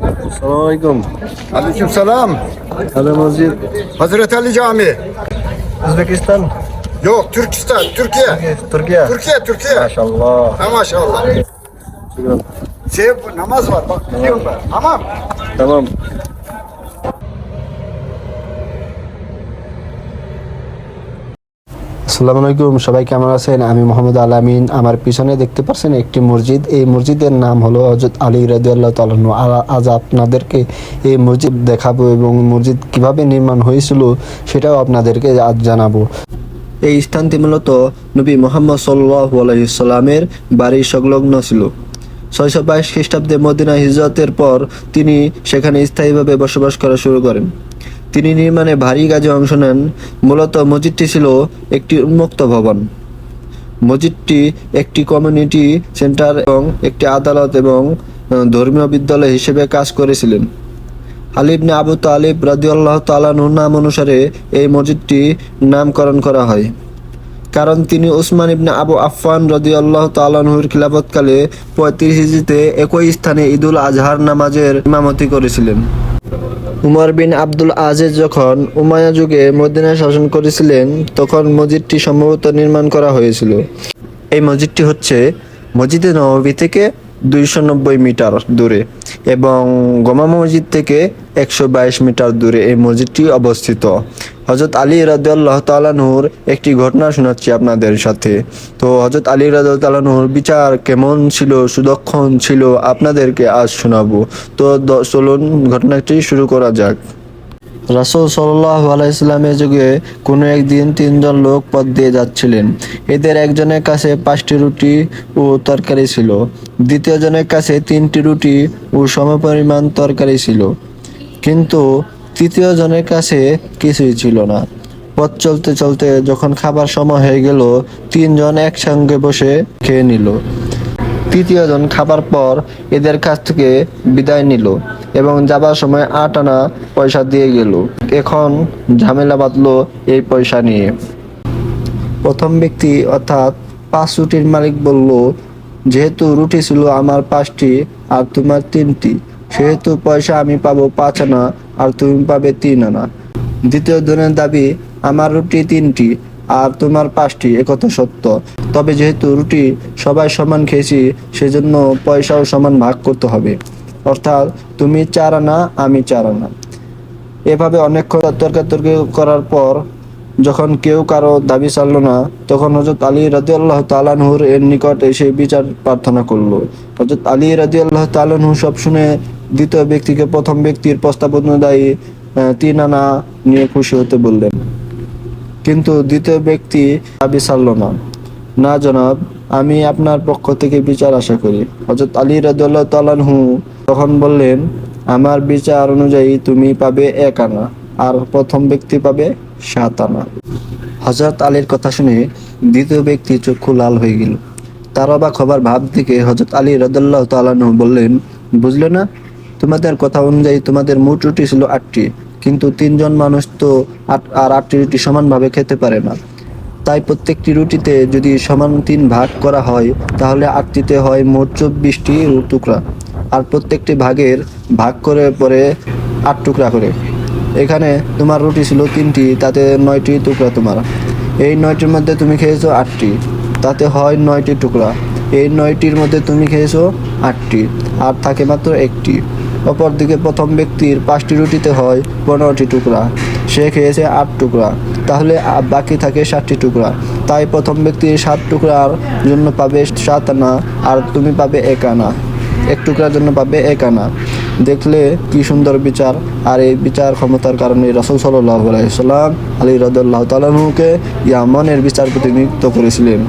Assalamualaikum. Aleykümselam. Ada Masjid Hazreti Ali Camii. Uzbekistan. Yok Türkistan, Türkiye. Türkiye. Türkiye, Türkiye. Maşallah. Ha maşallah. Şey namaz var bak biliyorum ben. Tamam. Tamam. আসসালামু আলাইকুম, সবাই কেমন আছেন? আমি মোহাম্মদ আলামিন আমার পিছনে দেখতে পাচ্ছেন একটি মসজিদ। এই মসজিদের নাম হলো হজরত আলী রাদিয়াল্লাহ তালাহু আজ আপনাদেরকে এই মসজিদ দেখাবো এবং মসজিদ কীভাবে নির্মাণ হয়েছিল সেটাও আপনাদেরকে আজ জানাব। এই স্থানটি মূলত নবী মোহাম্মদ সাল্লাহ আলাইসাল্লামের বাড়ির সংলগ্ন ছিল। ছয়শো বাইশ খ্রিস্টাব্দে মদিনা হিজরতের পর তিনি সেখানে স্থায়ীভাবে বসবাস করা শুরু করেন। তিনি নির্মাণে ভারী কাজে অংশ নেন। মূলত মসজিদটি ছিল একটি উন্মুক্ত ভবন। মসজিদটি একটি কমিউনিটি সেন্টার এবং একটি আদালত এবং ধর্মীয় বিদ্যালয় হিসেবে কাজ করেছিলেন। আলিবনে আবু তালিব রাদিউল্লাহ তালানুর নাম অনুসারে এই মসজিদটি নামকরণ করা হয়। কারণ তিনি উসমান ইবনে আবু আফফান রদিয়াল্লাহ তালানহুর খিলাফতকালে পঁয়ত্রিশ হিজিতে একই স্থানে ঈদুল আজহার নামাজের ইমামতি করেছিলেন। উমর বিন আব্দুল আজিজ যখন উমায়া যুগে মদিনা শাসন করেছিলেন, তখন মসজিদটি সম্ভবত নির্মাণ করা হয়েছিল। এই মসজিদটি হচ্ছে মসজিদে নবী থেকে দুইশো নব্বই মিটার দূরে এবং গমা মসজিদ থেকে একশো বাইশ মিটার দূরে এই মসজিদটি অবস্থিত। হজরত আলী রাদিয়াল্লাহ তালানহুর একটি ঘটনা শোনাচ্ছি আপনাদের সাথে। তো হজরত আলী রাদিয়াল্লাহু তালানহুর বিচার কেমন ছিল, সুদক্ষণ ছিল, আপনাদেরকে আজ শোনাবো। তো চলুন ঘটনাটি শুরু করা যাক। রাসুল সাল্লাহ যুগে কোনো একদিন তিনজন লোক পথ দিয়ে যাচ্ছিলেন। এদের একজনের কাছে পাঁচটি রুটি ও তরকারি ছিল। দ্বিতীয় জনের কাছে তিনটি রুটি ও সমপরিমাণ তরকারি ছিল। কিন্তু তৃতীয় জনের কাছে কিছুই ছিল না। পথ চলতে চলতে যখন খাবার সময় হয়ে গেল, তিনজন একসঙ্গে বসে খেয়ে নিল। তৃতীয় জন খাবার পর এদের কাছ থেকে বিদায় নিল। এবং যাবার সময় আট আনা পয়সা দিয়ে গেল। এখন ঝামেলা বাঁধলো এই পয়সা নিয়ে। প্রথম ব্যক্তি অর্থাৎ পাঁচ রুটির মালিক বলল, যেহেতু রুটি ছিল আমার পাঁচটি আর তোমার তিনটি, সেহেতু পয়সা আমি পাবো পাঁচ আনা আর তুমি পাবে তিন আনা। দ্বিতীয় জনের দাবি, আমার রুটি তিনটি আর তোমার পাঁচটি একথা সত্য। তবে যেহেতু রুটি সবাই সমান খেয়েছি, সেজন্য পয়সাও সমান ভাগ করতে হবে। অর্থাৎ তুমি চার আনা, আমি চার আনা। এভাবে অনেকক্ষণ তর্কাতর্কি করার পর যখন কেউ কারও দাবি চাললো না, তখন হজরত আলী রাজি আল্লাহ তালানহুর এর নিকট এসে বিচার প্রার্থনা করল। হজরত আলী রাজি আল্লাহ তালানহু সব শুনে দ্বিতীয় ব্যক্তিকে প্রথম ব্যক্তির প্রস্তাব অনুযায়ী তিন আনা নিয়ে খুশি হতে বললেন। কিন্তু দ্বিতীয় ব্যক্তি দাবি ছাড়ল না। না জনাব, আমি আপনার পক্ষ থেকে বিচার আশা করি। হজরত আলী রাজু তালানহু তখন বললেন, আমার বিচার অনুযায়ী তুমি পাবে এক আনা, আর প্রথম ব্যক্তি পাবে সাত আনা। হজরত আলীর কথা শুনে দ্বিতীয় ব্যক্তি চক্ষু লাল হয়ে গেল। তার অবাক হবার ভাব থেকে হজরত আলী রদুল্লাহ তালানহু বললেন, বুঝলে না, তোমাদের কথা অনুযায়ী তোমাদের মোট রুটি ছিল আটটি, কিন্তু তিনজন মানুষ তো আর আটটি রুটি সমানভাবে খেতে পারে না। তাই প্রত্যেকটি রুটিতে যদি সমান তিন ভাগ করা হয়, তাহলে আটটিতে হয় মোট চব্বিশটি টুকরা। আর প্রত্যেকটি ভাগের ভাগ করে পরে আট টুকরা করে। এখানে তোমার রুটি ছিল তিনটি, তাতে নয়টি টুকরা তোমার। এই নয়টির মধ্যে তুমি খেয়েছো আটটি, তাতে হয় নয়টি টুকরা। এই নয়টির মধ্যে তুমি খেয়েছো আটটি, আর থাকে মাত্র একটি। অপরদিকে প্রথম ব্যক্তির পাঁচটি রুটিতে হয় পনেরোটি টুকরা। সে খেয়েছে আট টুকরা, তাহলে বাকি থাকে ষাটটি টুকরা। তাই প্রথম ব্যক্তি সাত টুকরার জন্য পাবে সাত আনা, আর তুমি পাবে এক আনা। এক টুকরার জন্য পাবে এক আনা। দেখলে কি সুন্দর বিচার। আর এই বিচার ক্ষমতার কারণে রসুল সাল্লাহ আলাইসাল্লাম আলী রদুল্লাহ তালুকে ইয়ামনের বিচার প্রতিনিধিত্ব করেছিলেন।